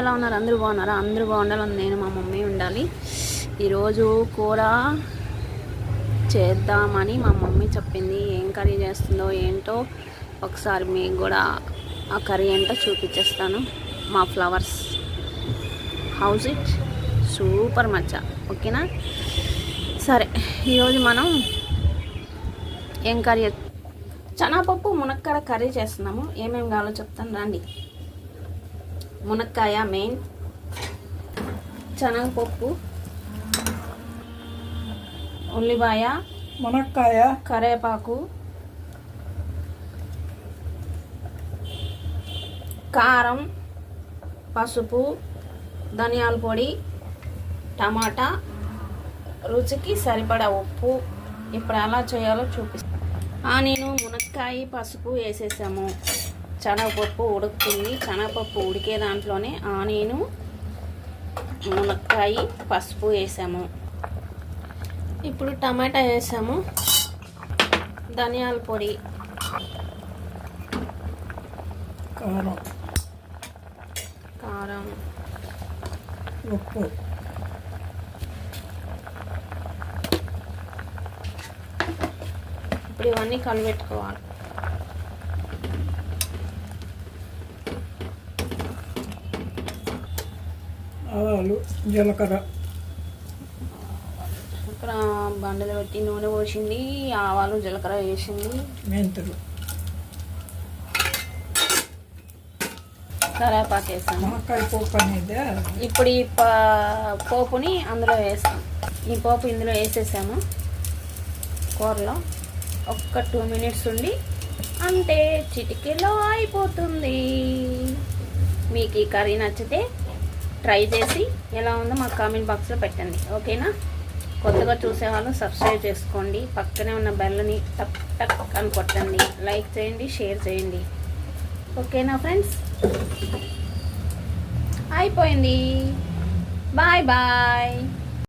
ఎలా ఉన్నారు? అందరూ బాగున్నారా? అందరూ బాగుండాలి నేను మా మమ్మీ ఉండాలి. ఈరోజు కూర చేద్దామని మా మమ్మీ చెప్పింది. ఏం కర్రీ చేస్తుందో ఏంటో ఒకసారి మీకు కూడా ఆ కర్రీ ఏంటో చూపించేస్తాను. మా ఫ్లవర్స్. House it? సూపర్ మచ్చ. ఓకేనా? సరే ఈరోజు మనం ఏం కర్రీ శనగపప్పు మునక్కాడ కర్రీ చేస్తున్నాము. ఏమేమి కావాలో చెప్తాను. రండి. మునక్కాయ మెయిన్ శనగపప్పు ఉల్లిపాయ మునక్కాయ. కరేపాకు కారం పసుపు ధనియాల పొడి టమాటా. రుచికి సరిపడా ఉప్పు ఇప్పుడు ఎలా చేయాలో చూపిస్తాను నేను మునక్కాయ పసుపు వేసేసాము. శనగపప్పు ఉడుకుతుంది. శనగపప్పు ఉడికే దాంట్లోనే ఆనియను మునక్కాయ పసుపు వేసాము. ఇప్పుడు టమాటా వేసాము. ధనియాల పొడి. కారం. కారం. ఉప్పు. ఇప్పుడు ఇవన్నీ కలిపెట్టుకోవాలి. ఆవాలు జీలకర్ర. ఇక్కడ బండలు పెట్టి నూనె పోసింది ఆవాలు జీలకర్ర వేసింది. మెంతులు. కరేపాకు పోపు అనేది ఇప్పుడు ఈ ప- పోపుని అందులో వేస్తాం. ఈ పోపు ఇందులో వేసేసాము. కూరలో ఒక్క టూ మినిట్స్ ఉండి అంటే చిటికెలో అయిపోతుంది. మీకు ఈ కర్రీ నచ్చితే ట్రై చేసి ఎలా ఉందో మాకు కామెంట్ బాక్స్లో పెట్టండి. ఓకేనా? కొత్తగా చూసేవాళ్ళు సబ్స్క్రైబ్ చేసుకోండి. పక్కనే ఉన్న బెల్లని టక్ టక్ అని కొట్టండి. లైక్ చేయండి షేర్ చేయండి. ఓకేనా ఫ్రెండ్స్? అయిపోయింది. Bye bye.